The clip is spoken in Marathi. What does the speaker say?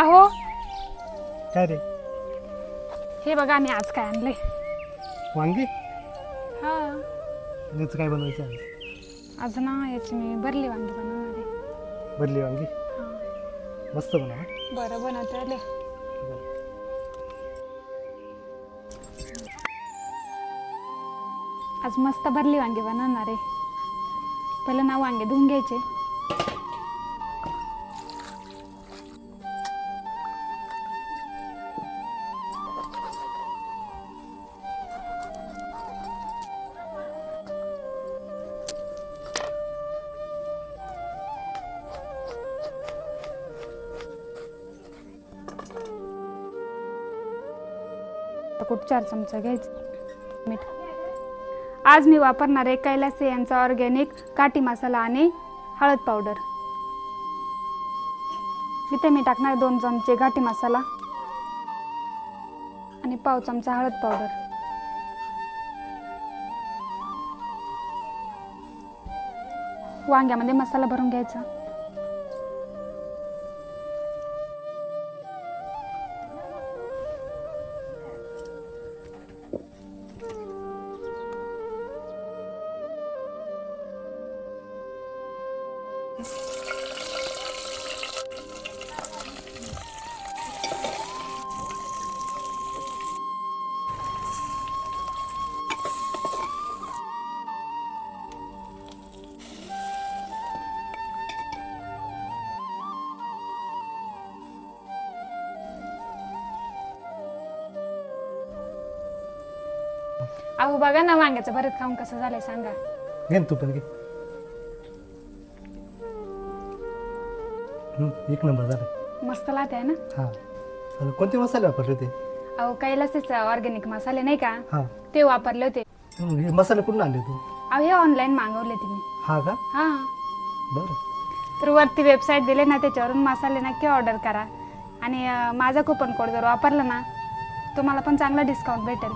अहो. काय रे? हे बघा आम्ही आज काय आणलंय. वांगी? हा. याचं काय बनवायचं आहे आज ना याची मी भरली वांगी बनवणार आहे. भरली वांगी? हा. मस्त बनवा. बरं बनवते आले आज मस्त भरली वांगी बनवणार आहे. पहिलं ना वांगे धुवून घ्यायचे. कुठ चार चमचा घ्यायचं? मीठ. आज मी वापरणार आहे कैलास यांचा ऑर्गॅनिक काठी मसाला आणि हळद पावडर. इथे मी टाकणार दोन चमचे घाटी मसाला आणि पाव चमचा हळद पावडर. वांग्यामध्ये मसाला भरून घ्यायचा. अहो बघा ना वांग्याचं भरत खाऊन कसं झालंय सांगा घे ना तू पण घे एक नंबर झालं. मस्त लाते आहे ना? हां. कोणते मसाले वापरले ते अहो कैलासच ऑर्गॅनिक मसाले नाही का? हां. ते वापरले होते. हं, हे मसाले कुठून आणले तू अहो हे ऑनलाईन मागवले ते मी. हा का? हा. बरं. तर वरती वेबसाईट दिले ना त्याच्यावरून मसाले नक्की ऑर्डर करा. आणि अं, माझा कुपन कोड जर वापरला ना तुम्हाला पण चांगला डिस्काउंट भेटेल.